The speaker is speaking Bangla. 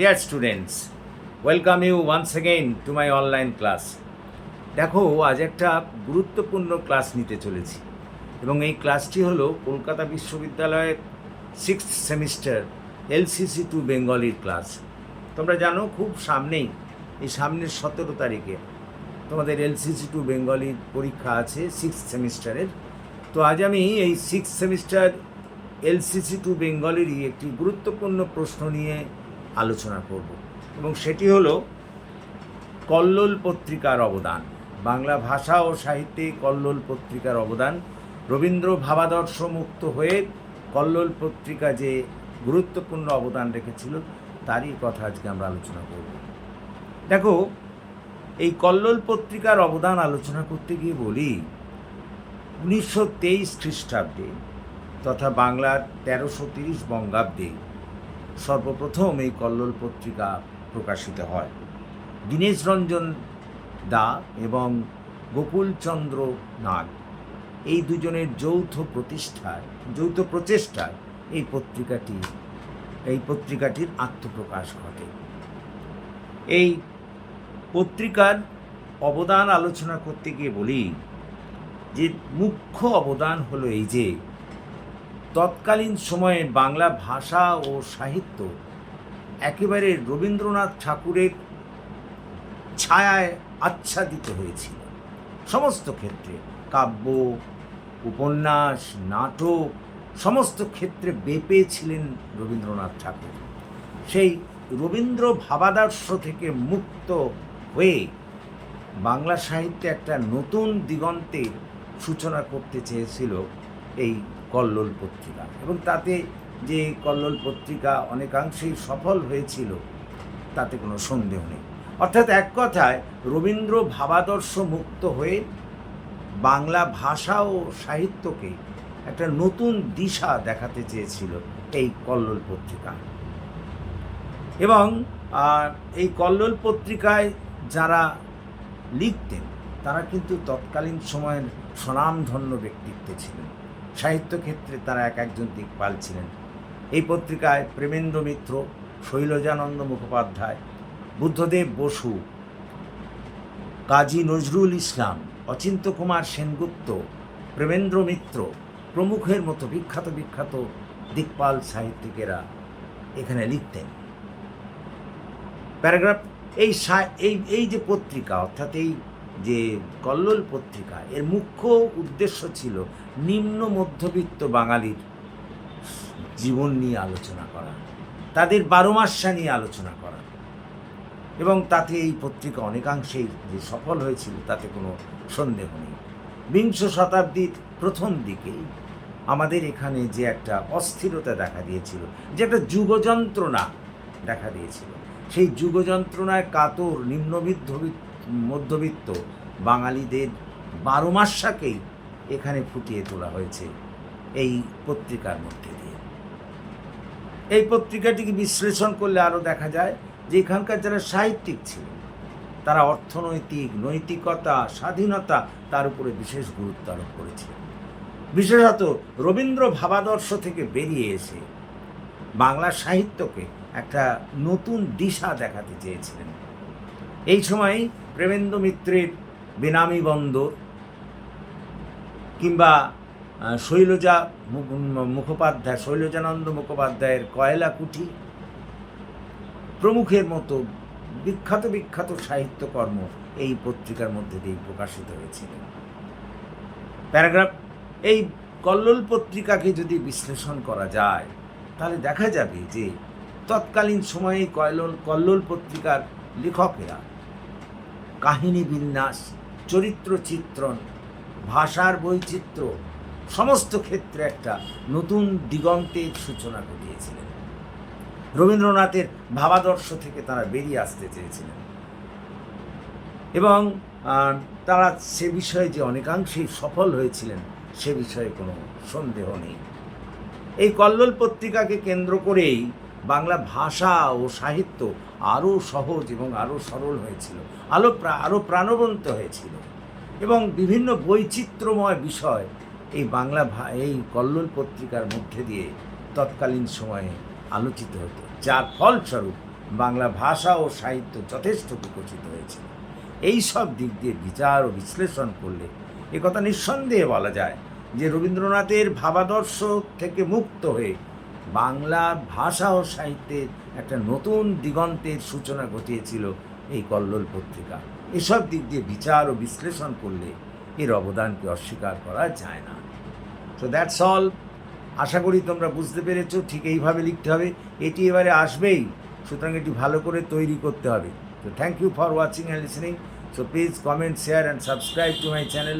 Dear students welcome you once again to my online class দেখো, আজ একটা গুরুত্বপূর্ণ ক্লাস নিতে চলেছি। এবং এই ক্লাসটি হলো কলকাতা বিশ্ববিদ্যালয়ের সিক্সথ সেমিস্টার এলসিসি টু বেঙ্গলির ক্লাস তোমরা জানো, খুব সামনেই, এই সামনের সতেরো তারিখে তোমাদের এলসিসি টু বেঙ্গলির পরীক্ষা আছে সিক্স সেমিস্টারের তো আজ আমি এই সিক্স সেমিস্টার এলসিসি টু বেঙ্গলিরই একটি গুরুত্বপূর্ণ প্রশ্ন নিয়ে আলোচনা করব। এবং সেটি হলো কল্লোল পত্রিকার অবদান। বাংলা ভাষা ও সাহিত্যে কল্লোল পত্রিকার অবদান। রবীন্দ্র ভাবাদর্শ মুক্ত হয়ে কল্লোল পত্রিকা যে গুরুত্বপূর্ণ অবদান রেখেছিল, তারই কথা আজকে আমরা আলোচনা করব। দেখো, এই কল্লোল পত্রিকার অবদান আলোচনা করতে গিয়ে বলি, উনিশশো তেইশ খ্রিস্টাব্দে তথা বাংলার তেরোশো তিরিশ বঙ্গাব্দে সর্বপ্রথম এই কল্লোল পত্রিকা প্রকাশিত হয়। দীনেশ রঞ্জন দা এবং গোকুলচন্দ্র নাগ এই দুজনের যৌথ প্রতিষ্ঠায়, যৌথ প্রচেষ্টায় এই পত্রিকাটি, এই পত্রিকাটির আত্মপ্রকাশ ঘটে। এই পত্রিকার অবদান আলোচনা করতে গিয়ে বলি যে, মুখ্য অবদান হলো এই যে তৎকালীন সময়ে বাংলা ভাষা ও সাহিত্য একেবারে রবীন্দ্রনাথ ঠাকুরের ছায়ায় আচ্ছাদিত হয়েছিল। সমস্ত ক্ষেত্রে কাব্য, উপন্যাস, নাটক, সমস্ত ক্ষেত্রে বেপে ছিলেন রবীন্দ্রনাথ ঠাকুর। সেই রবীন্দ্র ভাবাদর্শ থেকে মুক্ত হয়ে বাংলা সাহিত্যে একটা নতুন দিগন্তের সূচনা করতে চেয়েছিল এই কল্লোল পত্রিকা। এবং তাতে যে কল্লোল পত্রিকা অনেকাংশেই সফল হয়েছিল, তাতে কোনো সন্দেহ নেই। অর্থাৎ এক কথায়, রবীন্দ্র ভাবাদর্শ মুক্ত হয়ে বাংলা ভাষা ও সাহিত্যকে একটা নতুন দিশা দেখাতে চেয়েছিল এই কল্লোল পত্রিকা। এবং এই কল্লোল পত্রিকায় যারা লিখতেন, তারা কিন্তু তৎকালীন সময়ের স্বনামধন্য ব্যক্তিত্ব ছিলেন। সাহিত্য ক্ষেত্রে তারা এক একজন দিকপাল ছিলেন। এই পত্রিকায় প্রেমেন্দ্র মিত্র, শৈলজানন্দ মুখোপাধ্যায়, বুদ্ধদেব বসু, কাজী নজরুল ইসলাম, অচিন্ত কুমার সেনগুপ্ত, প্রেমেন্দ্র মিত্র প্রমুখের মতো বিখ্যাত বিখ্যাত দিকপাল সাহিত্যিকেরা এখানে লিখতেন। প্যারাগ্রাফ এই এই এই যে পত্রিকা, অর্থাৎ এই যে কল্লোল পত্রিকা, এর মুখ্য উদ্দেশ্য ছিল নিম্ন মধ্যবিত্ত বাঙালির জীবন নিয়ে আলোচনা করা, তাদের বারো মাসা নিয়ে আলোচনা করা এবং তাতে এই পত্রিকা অনেকাংশেই যে সফল হয়েছিল তাতে কোনো সন্দেহ নেই। বিংশ শতাব্দীর প্রথম দিকে আমাদের এখানে যে একটা অস্থিরতা দেখা দিয়েছিল, যে একটা যুগযন্ত্রণা দেখা দিয়েছিল, সেই যুগযন্ত্রণায় কাতর নিম্নবিদ্ধ মধ্যবিত্ত বাঙালিদের বারো মাসাকেই এখানে ফুটিয়ে তোলা হয়েছে এই পত্রিকার মধ্যে দিয়ে। এই পত্রিকাটিকে বিশ্লেষণ করলে আরও দেখা যায় যে এখানকার যারা সাহিত্যিক ছিল তারা অর্থনৈতিক, নৈতিকতা, স্বাধীনতা তার উপরে বিশেষ গুরুত্ব আরোপ করেছে বিশেষত রবীন্দ্র ভাবাদর্শ থেকে বেরিয়ে এসে বাংলা সাহিত্যকে একটা নতুন দিশা দেখাতে চেয়েছিলেন। এই সময় প্রেমেন্দ্র মিত্রের বেনামি বন্দর কিংবা শৈলজা মুখোপাধ্যায়, শৈলজানন্দ মুখোপাধ্যায়ের কয়লা কুঠি প্রমুখের মতো বিখ্যাত বিখ্যাত সাহিত্যকর্ম এই পত্রিকার মধ্যে দিয়ে প্রকাশিত হয়েছিল। প্যারাগ্রাফ, এই কল্লোল পত্রিকাকে যদি বিশ্লেষণ করা যায়, তাহলে দেখা যাবে যে তৎকালীন সময়ে কল্লোল কল্লোল পত্রিকার লেখকেরা কাহিনী বিন্যাস, চরিত্র চিত্রণ, ভাষার বৈচিত্র্য, সমস্ত ক্ষেত্রে একটা নতুন দিগন্তের সূচনা ঘটিয়েছিলেন। রবীন্দ্রনাথের ভাবাদর্শ থেকে তারা বেরিয়ে আসতে চেয়েছিলেন। এবং তারা সে বিষয়ে যে অনেকাংশেই সফল হয়েছিলেন, সে বিষয়ে কোনো সন্দেহ নেই। এই কল্লোল পত্রিকাকে কেন্দ্র করেই বাংলা ভাষা ও সাহিত্য আরও সহজ এবং আরও সরল হয়েছিল আরও আরও প্রাণবন্ত হয়েছিল। এবং বিভিন্ন বৈচিত্র্যময় বিষয় এই বাংলা এই কল্লোল পত্রিকার মধ্যে দিয়ে তৎকালীন সময়ে আলোচিত হতো, যার ফলস্বরূপ বাংলা ভাষা ও সাহিত্য যথেষ্ট বিকশিত হয়েছে এই সব দিক দিয়ে বিচার ও বিশ্লেষণ করলে একথা নিঃসন্দেহে বলা যায় যে রবীন্দ্রনাথের ভাবাদর্শ থেকে মুক্ত হয়ে বাংলা ভাষা ও সাহিত্যের একটা নতুন দিগন্তের সূচনা ঘটিয়েছিল এই কল্লোল পত্রিকা। এসব দিক দিয়ে বিচার ও বিশ্লেষণ করলে এর অবদানকে অস্বীকার করা যায় না। তো দ্যাটস অল আশা করি তোমরা বুঝতে পেরেছ, ঠিক এইভাবে লিখতে হবে। এটি এবারে আসবেই, সুতরাং এটি ভালো করে তৈরি করতে হবে। তো thank you for watching and listening so please comment share and subscribe to my channel